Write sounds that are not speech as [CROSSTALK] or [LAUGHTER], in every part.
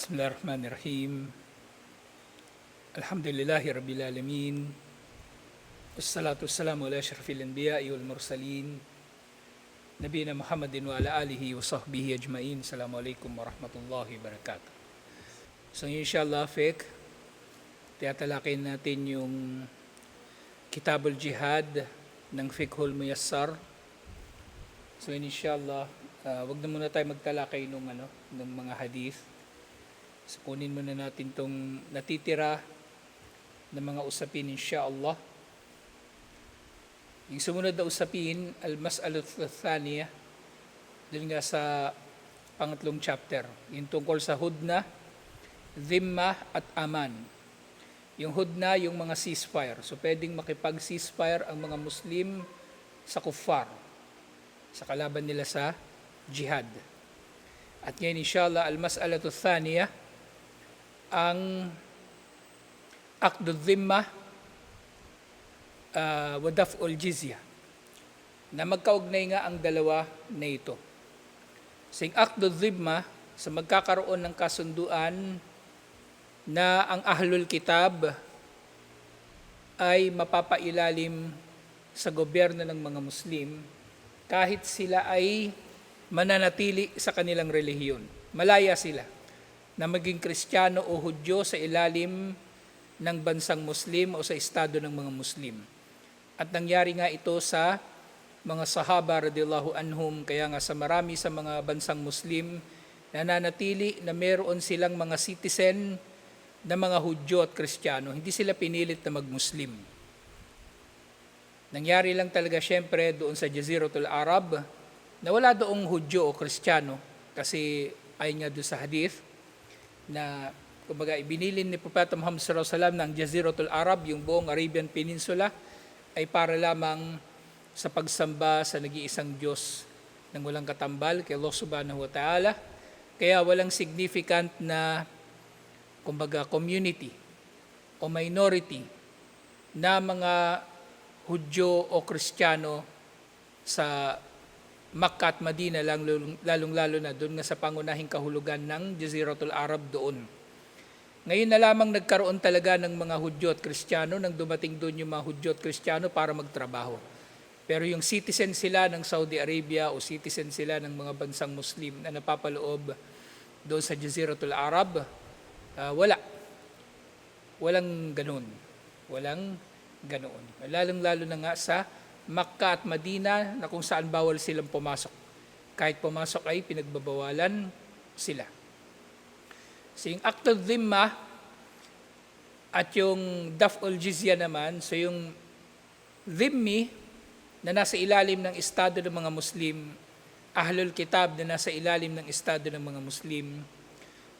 بسم الله الرحمن الرحيم الحمد لله رب العالمين والصلاة والسلام على أشرف الأنبياء والمرسلين نبينا محمد وعلى آله وصحبه أجمعين السلام عليكم ورحمة الله وبركاته So inshallah, Fek, tiyatalakayin natin yung Kitabul Jihad ng Fiqhul Muyassar. So inshallah, uh, wag na muna tayo magtalakay ng ano, ng mga hadith. So kunin muna natin tong natitira ng mga usapin inshallah. Yung sumunod na usapin, al-mas'alat thaniya, dun nga sa pangatlong chapter, yung tungkol sa hudna, dhimma at aman. Yung hudna, yung mga ceasefire. So pwedeng makipag-ceasefire ang mga Muslim sa kuffar, sa kalaban nila sa jihad. At ngayon inshallah, al-mas'alatu thaniya, ang akdu dhimma uh, wa daf'ul jizya na magkaugnay nga ang dalawa na ito. Sing akdu dhimma sa magkakaroon ng kasunduan na ang ahlul kitab ay mapapailalim sa gobyerno ng mga Muslim kahit sila ay mananatili sa kanilang relihiyon. Malaya sila na maging Kristiyano o Hudyo sa ilalim ng bansang Muslim o sa estado ng mga Muslim. At nangyari nga ito sa mga sahaba radiyallahu anhum, kaya nga sa marami sa mga bansang Muslim, nananatili na meron silang mga citizen na mga Hudyo at Kristiyano. Hindi sila pinilit na mag-Muslim. Nangyari lang talaga syempre doon sa Jaziratul Arab na wala doong Hudyo o Kristiyano kasi ayon nga doon sa hadith na kumbaga ibinilin ni Propeta Muhammad sallallahu alaihi wasallam ng Jaziratul Arab, yung buong Arabian Peninsula ay para lamang sa pagsamba sa nag-iisang Diyos ng walang katambal kay Allah Subhanahu wa Ta'ala. Kaya walang significant na kumbaga community o minority na mga Hudyo o Kristiyano sa Makkah at Madina lang lalong-lalo na doon nga sa pangunahing kahulugan ng Jaziratul Arab doon. Ngayon na lamang nagkaroon talaga ng mga Hudyo at Kristiyano nang dumating doon yung mga Hudyo at Kristiyano para magtrabaho. Pero yung citizen sila ng Saudi Arabia o citizen sila ng mga bansang Muslim na napapaloob doon sa Jaziratul Arab, uh, wala. Walang ganun. Walang ganoon. Lalong-lalo na nga sa Makkah at Madina na kung saan bawal silang pumasok. Kahit pumasok ay pinagbabawalan sila. So yung Act of Dhimma at yung Daf'ul Jizya naman, so yung Dhimmi na nasa ilalim ng estado ng mga Muslim, Ahlul Kitab na nasa ilalim ng estado ng mga Muslim,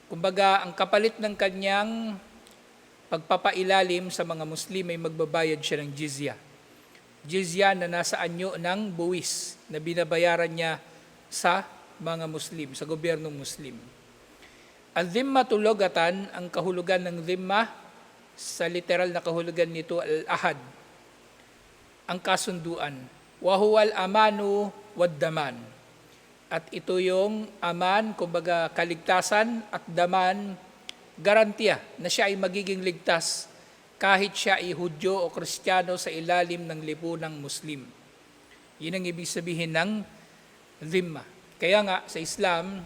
kumbaga ang kapalit ng kanyang pagpapailalim sa mga Muslim ay magbabayad siya ng jizya jizya na nasa anyo ng buwis na binabayaran niya sa mga Muslim, sa gobyernong Muslim. Ang dhimma tulogatan, ang kahulugan ng dhimma, sa literal na kahulugan nito, al-ahad, ang kasunduan. Wahuwal amanu waddaman. At ito yung aman, kumbaga kaligtasan at daman, garantiya na siya ay magiging ligtas kahit siya ay Hudyo o Kristiyano sa ilalim ng lipunang Muslim. Yun ang ibig sabihin ng dhimma. Kaya nga sa Islam,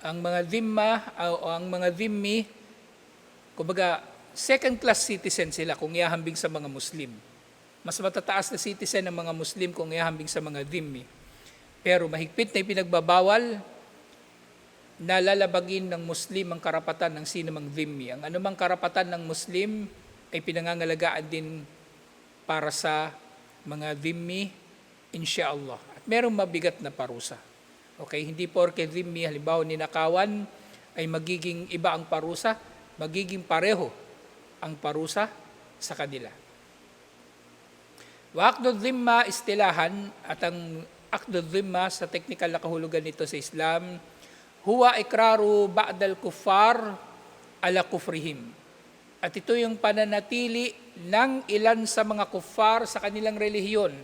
ang mga dhimma o ang mga dhimmi, kumbaga second class citizen sila kung ihahambing sa mga Muslim. Mas matataas na citizen ng mga Muslim kung ihahambing sa mga dhimmi. Pero mahigpit na ipinagbabawal na lalabagin ng Muslim ang karapatan ng sinamang dhimmi. Ang anumang karapatan ng Muslim ay pinangangalagaan din para sa mga dhimmi, insyaAllah. At merong mabigat na parusa. Okay, hindi porke dhimmi, halimbawa ninakawan, ay magiging iba ang parusa, magiging pareho ang parusa sa kanila. Wa dhimma istilahan at ang akdu dhimma sa technical na kahulugan nito sa Islam, huwa ikraru ba'dal kuffar ala kufrihim. At ito yung pananatili ng ilan sa mga kuffar sa kanilang relihiyon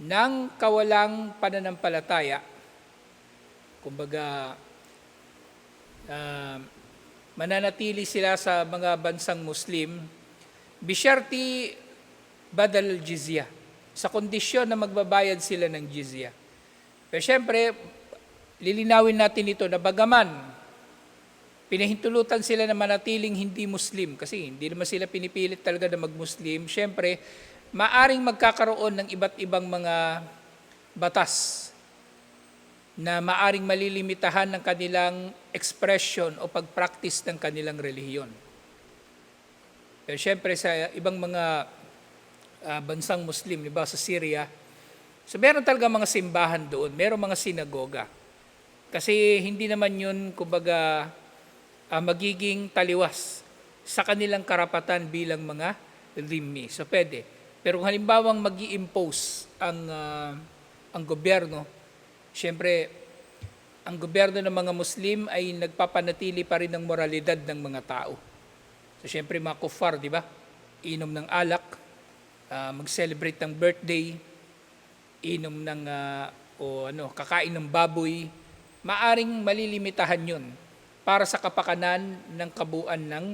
ng kawalang pananampalataya. Kumbaga, ah, mananatili sila sa mga bansang Muslim, bisyarti badal jizya. Sa kondisyon na magbabayad sila ng jizya. Pero syempre, lilinawin natin ito na bagaman pinahintulutan sila na manatiling hindi Muslim kasi hindi naman sila pinipilit talaga na mag-Muslim. Syempre, maaring magkakaroon ng iba't ibang mga batas na maaring malilimitahan ng kanilang expression o pag-practice ng kanilang relihiyon. Pero syempre sa ibang mga ah, bansang Muslim, di ba sa Syria, so meron talaga mga simbahan doon, meron mga sinagoga. Kasi hindi naman yun, kumbaga, ah, magiging taliwas sa kanilang karapatan bilang mga dhimmi. So pwede. Pero kung halimbawang mag impose ang, ah, ang gobyerno, syempre, ang gobyerno ng mga Muslim ay nagpapanatili pa rin ng moralidad ng mga tao. So syempre mga kufar, di ba? Inom ng alak, ah, mag-celebrate ng birthday, inom ng ah, o ano, kakain ng baboy, maaring malilimitahan 'yun para sa kapakanan ng kabuuan ng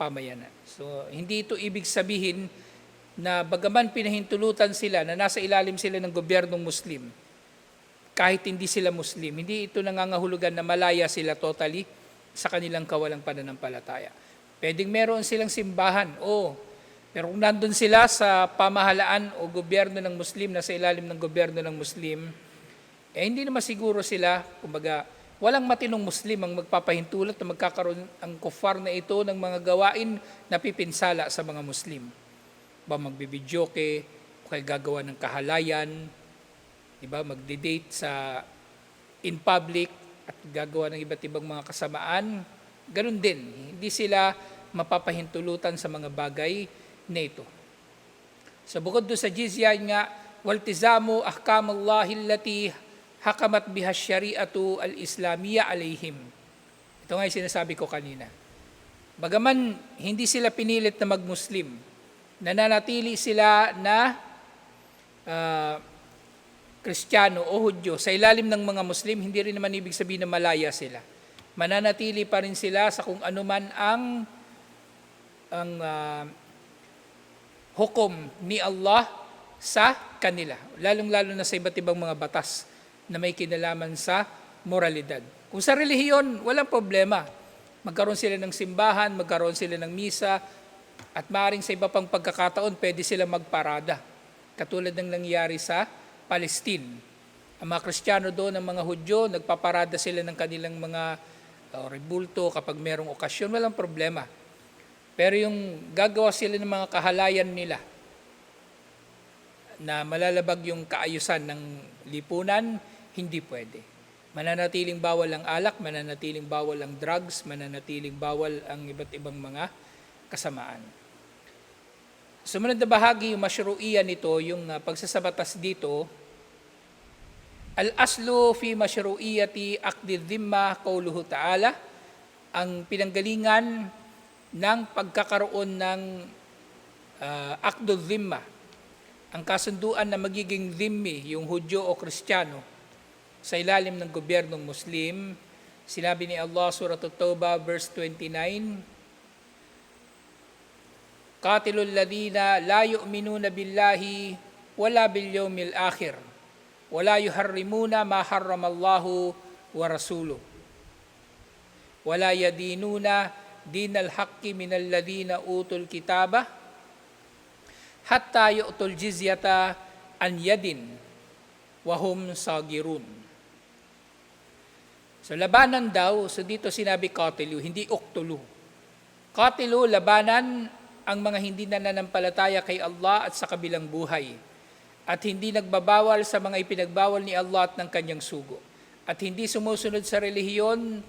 pamayanan. So hindi ito ibig sabihin na bagaman pinahintulutan sila na nasa ilalim sila ng gobyernong Muslim, kahit hindi sila Muslim, hindi ito nangangahulugan na malaya sila totally sa kanilang kawalang pananampalataya. Pwedeng meron silang simbahan, oo. Pero kung nandun sila sa pamahalaan o gobyerno ng Muslim, nasa ilalim ng gobyerno ng Muslim, eh hindi naman siguro sila, kumbaga, walang matinong Muslim ang magpapahintulot na magkakaroon ang kufar na ito ng mga gawain na pipinsala sa mga Muslim. Ba magbibidyoke, o kaya gagawa ng kahalayan, di ba, magde-date sa in public at gagawa ng iba't ibang mga kasamaan, ganun din. Hindi sila mapapahintulutan sa mga bagay na ito. So bukod doon sa jizya nga, waltizamu ahkamallahi allati hakamat biha syari'atu al-islamiyya alayhim. Ito nga yung sinasabi ko kanina. Bagaman hindi sila pinilit na mag-Muslim, nananatili sila na ah, Kristiyano o Hudyo sa ilalim ng mga Muslim, hindi rin naman ibig sabihin na malaya sila. Mananatili pa rin sila sa kung ano man ang ang ah, hukom ni Allah sa kanila, lalong-lalo na sa iba't ibang mga batas na may kinalaman sa moralidad. Kung sa relihiyon, walang problema. Magkaroon sila ng simbahan, magkaroon sila ng misa, at maaaring sa iba pang pagkakataon, pwede sila magparada. Katulad ng nangyari sa Palestine. Ang mga Kristiyano doon, ang mga Hudyo, nagpaparada sila ng kanilang mga uh, rebulto kapag merong okasyon, walang problema. Pero yung gagawa sila ng mga kahalayan nila na malalabag yung kaayusan ng lipunan, hindi pwede. Mananatiling bawal ang alak, mananatiling bawal ang drugs, mananatiling bawal ang iba't ibang mga kasamaan. Sumunod na bahagi, yung masyruiya nito, yung uh, pagsasabatas dito, Al-aslu fi masyruiyati akdi dhimma qawluhu ta'ala, ang pinanggalingan ng pagkakaroon ng uh, akdo dhimma, ang kasunduan na magiging dhimmi, yung Hudyo o Kristiyano, sa ilalim ng gobyernong Muslim, sinabi ni Allah, Surah At-Tawbah, verse 29, Qatilul ladina la yu'minuna billahi wala bil yawmil akhir wala yuharrimuna ma harramallahu wa rasuluh wala yadinuna dinal haqqi minal ladina utul kitaba hatta yu'tul jizyata an yadin wa hum sagirun So labanan daw, so dito sinabi qatilu, hindi uktulu. Qatilu, labanan ang mga hindi nananampalataya kay Allah at sa kabilang buhay. At hindi nagbabawal sa mga ipinagbawal ni Allah at ng kanyang sugo. At hindi sumusunod sa relihiyon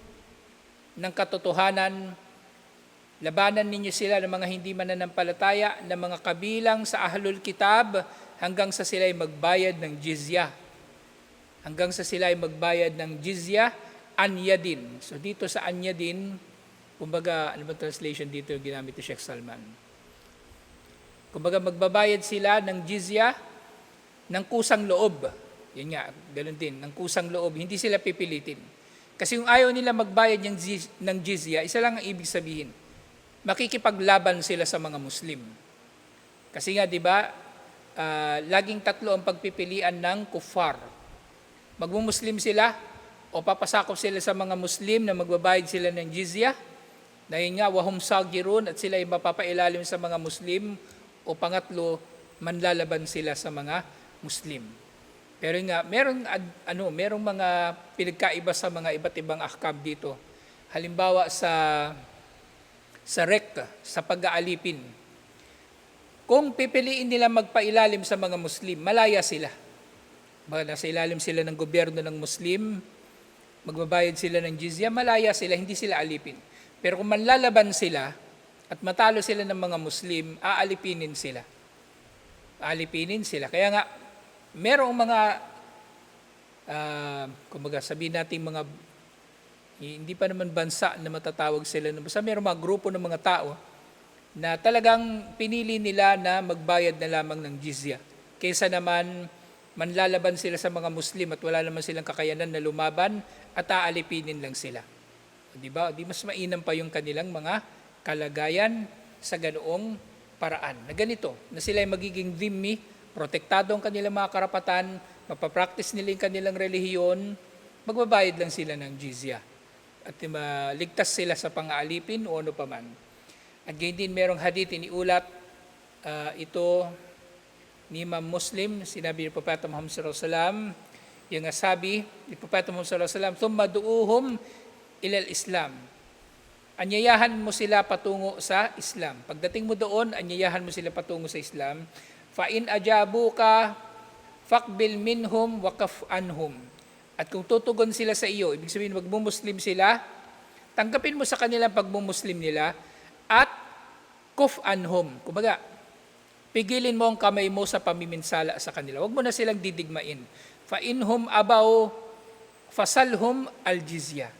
ng katotohanan, labanan ninyo sila ng mga hindi mananampalataya, ng mga kabilang sa ahlul kitab, hanggang sa sila ay magbayad ng jizya. Hanggang sa sila ay magbayad ng jizya, anya din. So dito sa anya din, kumbaga, ano ba translation dito yung ginamit ni Sheikh Salman? Kumbaga magbabayad sila ng jizya ng kusang loob. Yun nga, ganun din, ng kusang loob. Hindi sila pipilitin. Kasi yung ayaw nila magbayad ng, ng jizya, isa lang ang ibig sabihin. Makikipaglaban sila sa mga Muslim. Kasi nga, di ba, ah, laging tatlo ang pagpipilian ng kuffar. Magmumuslim sila o papasakop sila sa mga Muslim na magbabayad sila ng jizya. Dahil nga, wahum sagirun at sila ay mapapailalim sa mga Muslim. O pangatlo, manlalaban sila sa mga Muslim. Pero nga, merong, ano, merong mga pinagkaiba sa mga iba't ibang ahkam dito. Halimbawa sa sa rekta, sa pag-aalipin. Kung pipiliin nila magpailalim sa mga Muslim, malaya sila. Baka nasa ilalim sila ng gobyerno ng Muslim, magbabayad sila ng jizya, malaya sila, hindi sila alipin. Pero kung manlalaban sila at matalo sila ng mga Muslim, aalipinin sila. Aalipinin sila. Kaya nga, merong mga, ah, kumbaga sabihin natin mga, hindi pa naman bansa na matatawag sila. Basta merong mga grupo ng mga tao na talagang pinili nila na magbayad na lamang ng jizya. Kaysa naman manlalaban sila sa mga Muslim at wala naman silang kakayanan na lumaban at aalipinin lang sila. Di ba? Di mas mainam pa yung kanilang mga kalagayan sa ganoong paraan. Na ganito, na sila ay magiging dhimmi, protektado ang kanilang mga karapatan, mapapractice nila yung kanilang relihiyon, magbabayad lang sila ng jizya. At uh, ligtas sila sa pang-aalipin o ano paman. At gayon din merong hadith iniulat ah, ito ni Imam Muslim, sinabi ni Propeta Muhammad sallallahu alaihi wasallam, yung sabi ni Propeta Muhammad sallallahu alaihi wasallam, "Thumma du'uhum ilal Islam." Anyayahan mo sila patungo sa Islam. Pagdating mo doon, anyayahan mo sila patungo sa Islam. Fa in ajabuka faqbil minhum wa kaf anhum. At kung tutugon sila sa iyo, ibig sabihin magmumuslim sila, tanggapin mo sa kanila pagmumuslim nila at kuf anhum. Kumbaga, pigilin mo ang kamay mo sa pamiminsala sa kanila. Huwag mo na silang didigmain. Fa inhum abaw fasalhum al jizya.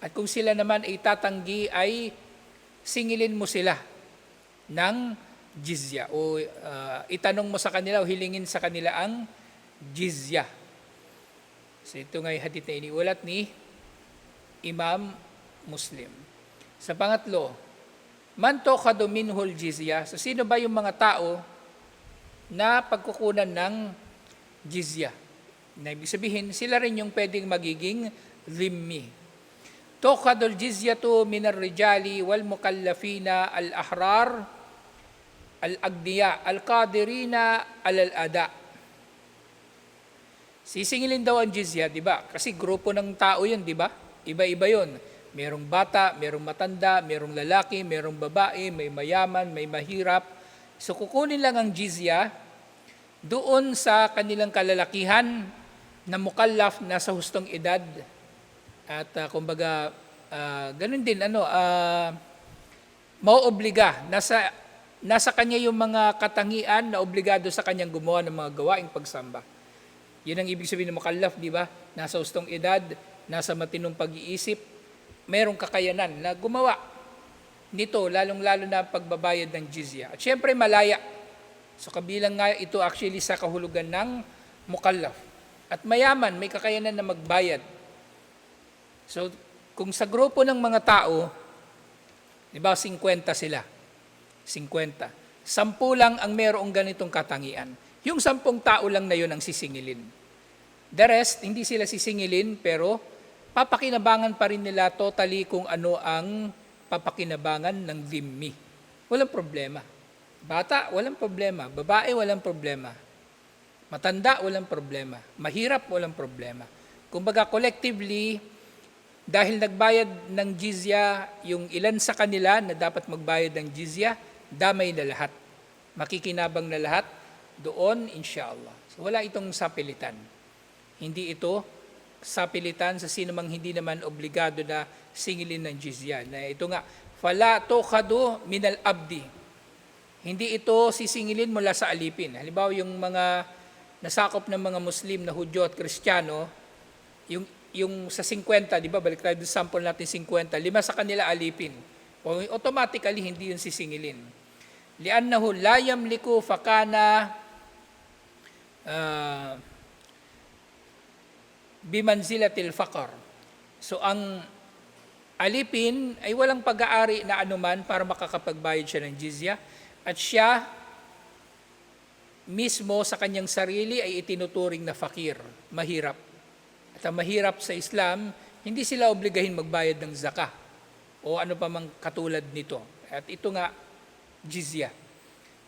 At kung sila naman ay tatanggi ay singilin mo sila ng jizya o ah, itanong mo sa kanila o hilingin sa kanila ang jizya. So ito nga yung hadith na iniulat ni Imam Muslim. Sa pangatlo, man tokado minhul jizya. So sino ba yung mga tao na pagkukunan ng jizya? Na ibig sabihin, sila rin yung pwedeng magiging dhimmi. Tokadul jizyatu minar rijali wal mukallafina al ahrar al agdiya al qadirina al ada. Sisingilin daw ang jizya, di ba? Kasi grupo ng tao yun, di ba? Iba-iba yun. Merong bata, merong matanda, merong lalaki, merong babae, may mayaman, may mahirap. So kukunin lang ang jizya doon sa kanilang kalalakihan na mukallaf na sa hustong edad. At ah, kumbaga, ah, ganun din, ano, ah, mauobliga. Nasa, nasa kanya yung mga katangian na obligado sa kanyang gumawa ng mga gawaing pagsamba. Yun ang ibig sabihin ng mukallaf, di ba? Nasa hustong edad, nasa matinong pag-iisip, merong kakayanan na gumawa nito, lalong-lalo na pagbabayad ng jizya. At syempre, malaya. So kabilang nga ito actually sa kahulugan ng mukallaf. At mayaman, may kakayanan na magbayad. So, kung sa grupo ng mga tao, di ba, 50 sila. 50. Sampu lang ang merong ganitong katangian. Yung sampung tao lang na yun ang sisingilin. The rest, hindi sila sisingilin, pero papakinabangan pa rin nila totally kung ano ang papakinabangan ng dhimmi. Walang problema. Bata, walang problema. Babae, walang problema. Matanda, walang problema. Mahirap, walang problema. Kumbaga, collectively, dahil nagbayad ng jizya, yung ilan sa kanila na dapat magbayad ng jizya, damay na lahat. Makikinabang na lahat doon, inshallah. So, wala itong sapilitan. Hindi ito sapilitan sa sino mang hindi naman obligado na singilin ng jizya. Na ito nga, fala tokado minal abdi. Hindi ito sisingilin mula sa alipin. Halimbawa, yung mga nasakop ng mga Muslim na Hudyo at Kristiyano, yung, yung sa 50, di ba, balik tayo sa sample natin 50, lima sa kanila alipin. O automatically, hindi yun sisingilin. Liannahu la yamliku fakana uh, bimanzilatil fakar. So ang alipin ay walang pag-aari na anuman para makakapagbayad siya ng jizya at siya mismo sa kanyang sarili ay itinuturing na fakir, mahirap. At ang mahirap sa Islam, hindi sila obligahin magbayad ng zakah o ano pa mang katulad nito. At ito nga, jizya.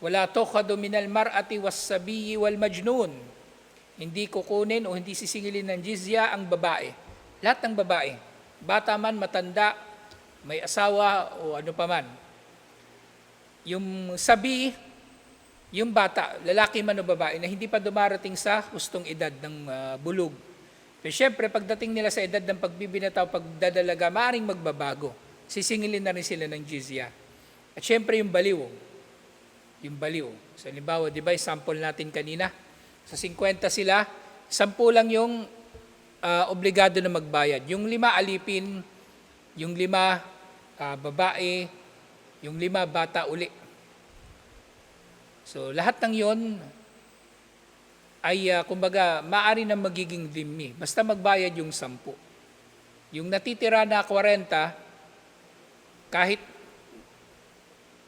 Wala tokhadu minal mar'ati was sabiyi wal majnun. Hindi kukunin o hindi sisingilin ng jizya ang babae. Lahat ng babae. Bata man, matanda, may asawa o ano pa man. Yung sabi, yung bata, lalaki man o babae, na hindi pa dumarating sa hustong edad ng ah, bulog. Pero syempre, pagdating nila sa edad ng pagbibinataw, pagdadalaga, maaaring magbabago. Sisingilin na rin sila ng jizya. At syempre, yung baliw. Yung baliw. So, halimbawa, di ba, sample natin kanina, sa 50 sila, 10 lang yung ah, obligado na magbayad. Yung lima alipin, yung lima ah, babae, yung lima bata uli. So lahat ng yon ay ah, kumbaga maari na magiging dhimmi. Basta magbayad yung sampu. Yung natitira na 40, kahit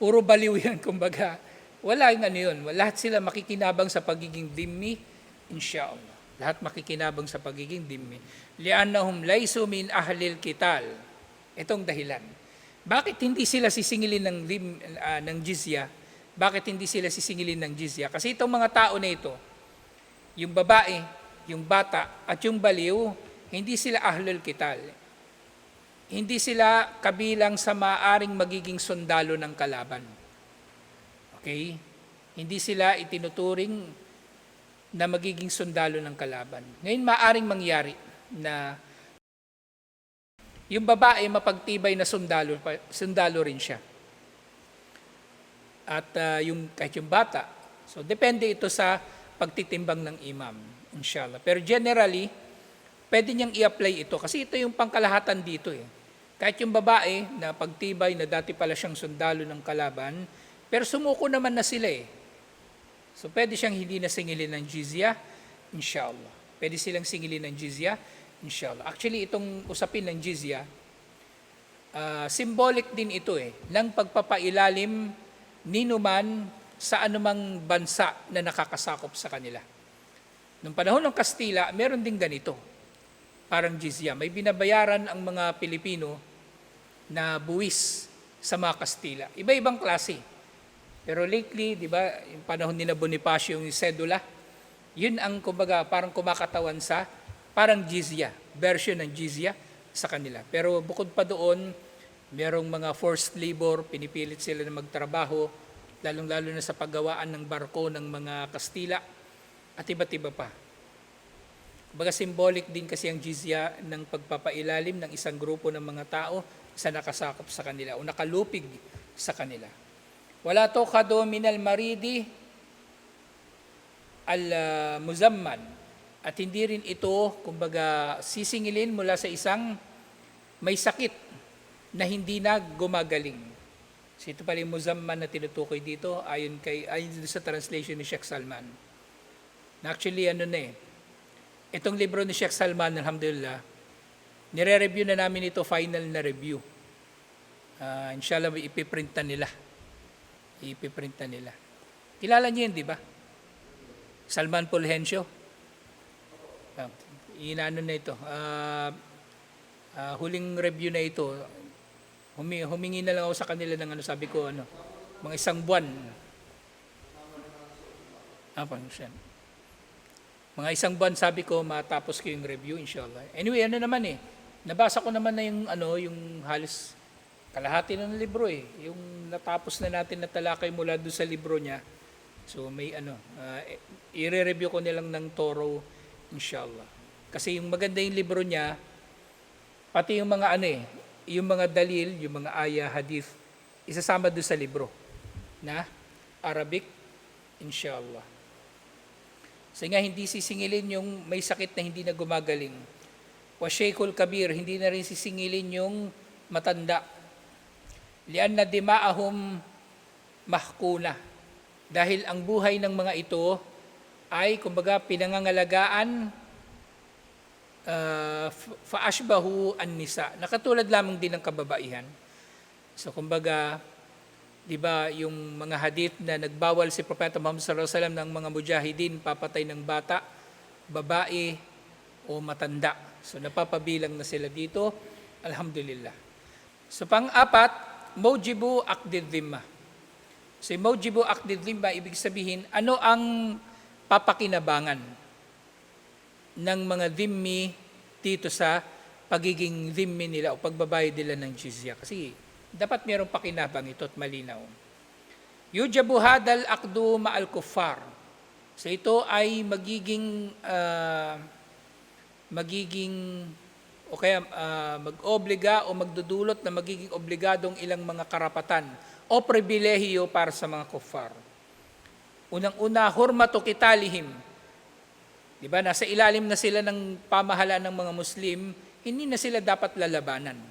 puro baliw [LAUGHS] yan, kumbaga, wala yung yun. Lahat sila makikinabang sa pagiging dhimmi, insyaAllah. Lahat makikinabang sa pagiging dhimmi. Liannahum laysu min ahlil kital. Itong dahilan. Bakit hindi sila sisingilin ng, dim, ah, ng jizya? Bakit hindi sila sisingilin ng jizya? Kasi itong mga tao na ito, yung babae, yung bata, at yung baliw, hindi sila ahlul kital. Hindi sila kabilang sa maaring magiging sundalo ng kalaban. Okay? Hindi sila itinuturing na magiging sundalo ng kalaban. Ngayon, maaring mangyari na yung babae mapagtibay na sundalo, sundalo rin siya. At ah, yung, kahit yung bata. So, depende ito sa pagtitimbang ng imam, inshallah. Pero generally, pwede niyang i-apply ito kasi ito yung pangkalahatan dito eh. Kahit yung babae na pagtibay na dati pala siyang sundalo ng kalaban, pero sumuko naman na sila eh. So pwede siyang hindi na singilin ng jizya, inshallah. Pwede silang singilin ng jizya, inshallah. Actually, itong usapin ng jizya, ah, symbolic din ito eh, ng pagpapailalim ninuman sa anumang bansa na nakakasakop sa kanila. Noong panahon ng Kastila, meron din ganito, parang jizya. May binabayaran ang mga Pilipino na buwis sa mga Kastila. Iba-ibang klase. Pero lately, di ba, yung panahon ni na Bonifacio yung sedula, yun ang kumbaga parang kumakatawan sa parang jizya, version ng jizya sa kanila. Pero bukod pa doon, merong mga forced labor, pinipilit sila na magtrabaho, lalong-lalo na sa paggawaan ng barko ng mga Kastila at iba't iba pa. Kumbaga symbolic din kasi ang jizya ng pagpapailalim ng isang grupo ng mga tao sa nakasakop sa kanila o nakalupig sa kanila. Wala to kado minal maridi al muzamman at hindi rin ito kumbaga sisingilin mula sa isang may sakit na hindi na gumagaling. So ito pala yung muzamman na tinutukoy dito ayon kay ayon sa translation ni Sheikh Salman. Na actually ano na eh, itong libro ni Sheikh Salman, alhamdulillah, nire-review na namin ito, final na review. Ah, inshallah, ipiprint na nila. Ipiprint na nila. Kilala niyo yun, di ba? Salman Fulgencio. Ah, inaano na ito. Ah, ah, huling review na ito, humi, humingi na lang ako sa kanila ng ano, sabi ko, ano, mga isang buwan. Apa, siya. Mga isang buwan sabi ko matapos ko yung review inshallah. Anyway, ano naman eh. Nabasa ko naman na yung ano, yung halos kalahati ng libro eh. Yung natapos na natin na talakay mula doon sa libro niya. So may ano, uh, i-review ko nilang ng thorough inshallah. Kasi yung maganda yung libro niya, pati yung mga ano eh, yung mga dalil, yung mga ayah, hadith, isasama doon sa libro na Arabic inshallah. Kasi nga hindi sisingilin yung may sakit na hindi na gumagaling. Wa Sheikhul Kabir, hindi na rin sisingilin yung matanda. Lian na dimaahum mahkuna. Dahil ang buhay ng mga ito ay kumbaga pinangangalagaan uh, faashbahu an-nisa. Nakatulad lamang din ng kababaihan. So kumbaga, 'di ba, yung mga hadith na nagbawal si Propeta Muhammad sallallahu alaihi wasallam ng mga mujahidin papatay ng bata, babae o matanda. So napapabilang na sila dito. Alhamdulillah. So pang-apat, mojibu akdid dhimma. So yung mojibu akdid dhimma, ibig sabihin, ano ang papakinabangan ng mga dhimmi dito sa pagiging dhimmi nila o pagbabayad nila ng jizya. Kasi dapat mayroong pakinabang ito at malinaw. Yujabu hadal akdu ma'al kuffar. So ito ay magiging ah, magiging o kaya ah, mag-obliga o magdudulot na magiging obligadong ilang mga karapatan o pribilehiyo para sa mga kuffar. Unang-una, hurmatu kitalihim. Di ba? Nasa ilalim na sila ng pamahalaan ng mga Muslim, hindi na sila dapat lalabanan.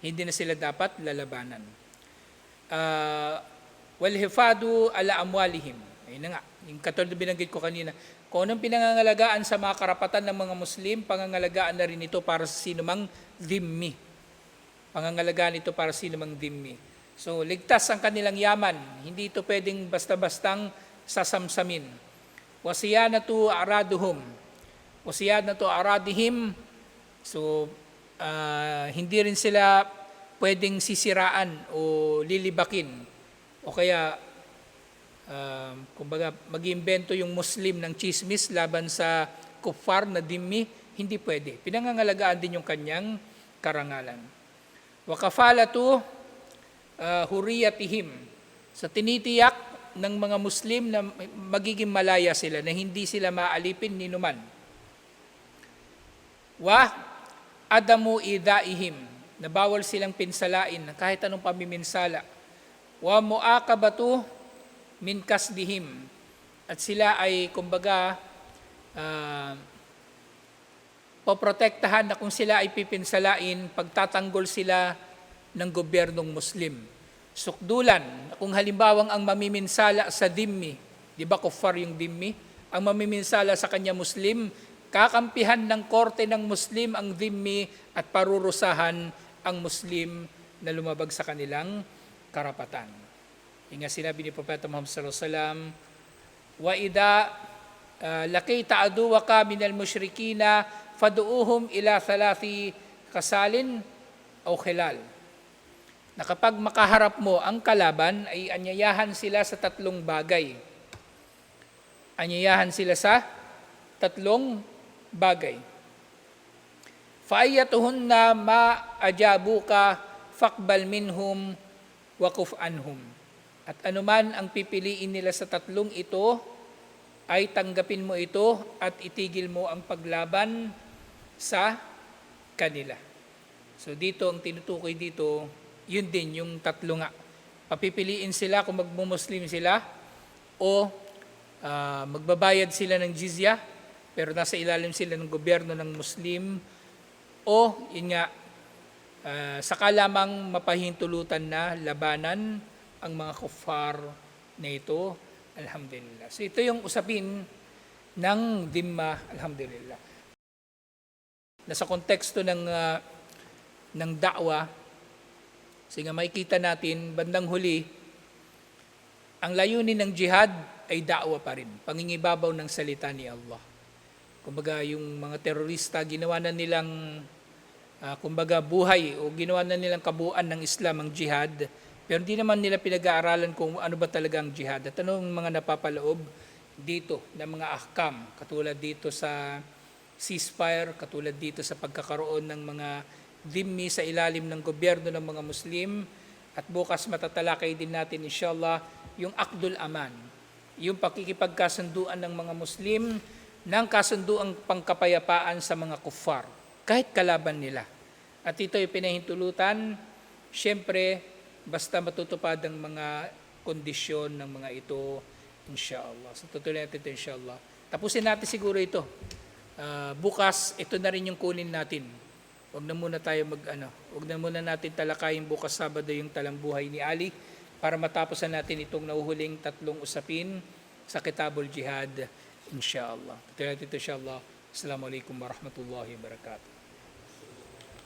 Hindi na sila dapat lalabanan. Uh, walhifadu ala amwalihim. Ayun na nga. Yung katulad na binanggit ko kanina. Kung anong pinangangalagaan sa mga karapatan ng mga Muslim, pangangalagaan na rin ito para sa sinumang dhimmi. Pangangalagaan ito para sa sinumang dhimmi. So, ligtas ang kanilang yaman. Hindi ito pwedeng basta-bastang sasamsamin. Wasiyanatu araduhum. Wasiyanatu aradihim. So, ah, hindi rin sila pwedeng sisiraan o lilibakin. O kaya, ah, kumbaga, mag-imbento yung Muslim ng chismis laban sa kuffar na dimmi, hindi pwede. Pinangangalagaan din yung kanyang karangalan. Wakafalatu uh, huriyatihim. Sa tinitiyak ng mga Muslim na magiging malaya sila, na hindi sila maalipin ni numan. Wa adamu idaihim, na bawal silang pinsalain kahit anong pamiminsala. Wa muakabatu min kasdihim, at sila ay kumbaga ah, poprotektahan na kung sila ay pipinsalain, pagtatanggol sila ng gobyernong Muslim. Sukdulan, kung halimbawang ang mamiminsala sa dimmi, di ba kuffar yung dimmi? Ang mamiminsala sa kanya Muslim, kakampihan ng korte ng Muslim ang dimmi at parurusahan ang Muslim na lumabag sa kanilang karapatan. Yung nga sinabi ni Propeta Muhammad sallallahu alaihi wasallam, wa ida uh, lakita aduwaka minal musyrikina faduuhum ila thalathi kasalin o khilal. Na kapag makaharap mo ang kalaban, ay anyayahan sila sa tatlong bagay. Anyayahan sila sa tatlong bagay. Fa'ayatuhunna ma ajabuka fakbal minhum wakuf anhum. At anuman ang pipiliin nila sa tatlong ito, ay tanggapin mo ito at itigil mo ang paglaban sa kanila. So dito, ang tinutukoy dito, yun din, yung tatlo nga. Papipiliin sila kung magmumuslim sila o ah, magbabayad sila ng jizya, pero nasa ilalim sila ng gobyerno ng Muslim o yun nga, ah, saka lamang mapahintulutan na labanan ang mga kuffar na ito. Alhamdulillah. So ito yung usapin ng dimma, alhamdulillah. Nasa konteksto ng ah, ng da'wa, kasi nga makikita natin, bandang huli, ang layunin ng jihad ay da'wa pa rin. Pangingibabaw ng salita ni Allah. Kumbaga, yung mga terorista, ginawa na nilang, ah, kumbaga, buhay o ginawa na nilang kabuuan ng Islam ang jihad. Pero hindi naman nila pinag-aaralan kung ano ba talaga ang jihad. At ano ang mga napapaloob dito ng mga ahkam, katulad dito sa ceasefire, katulad dito sa pagkakaroon ng mga dhimmi sa ilalim ng gobyerno ng mga Muslim at bukas matatalakay din natin inshallah yung Akdul Aman, yung pakikipagkasunduan ng mga Muslim ng kasunduang pangkapayapaan sa mga kuffar, kahit kalaban nila. At ito ay pinahintulutan, syempre, basta matutupad ang mga kondisyon ng mga ito, inshallah. So tutuloy natin ito, inshallah. Tapusin natin siguro ito. Ah, bukas, ito na rin yung kunin natin. Huwag na muna tayo mag ano, huwag na muna natin talakayin bukas Sabado yung talambuhay ni Ali para matapos na natin itong nauhuling tatlong usapin sa Kitabul Jihad inshallah. Tuloy natin ito inshallah. Assalamualaikum warahmatullahi wabarakatuh.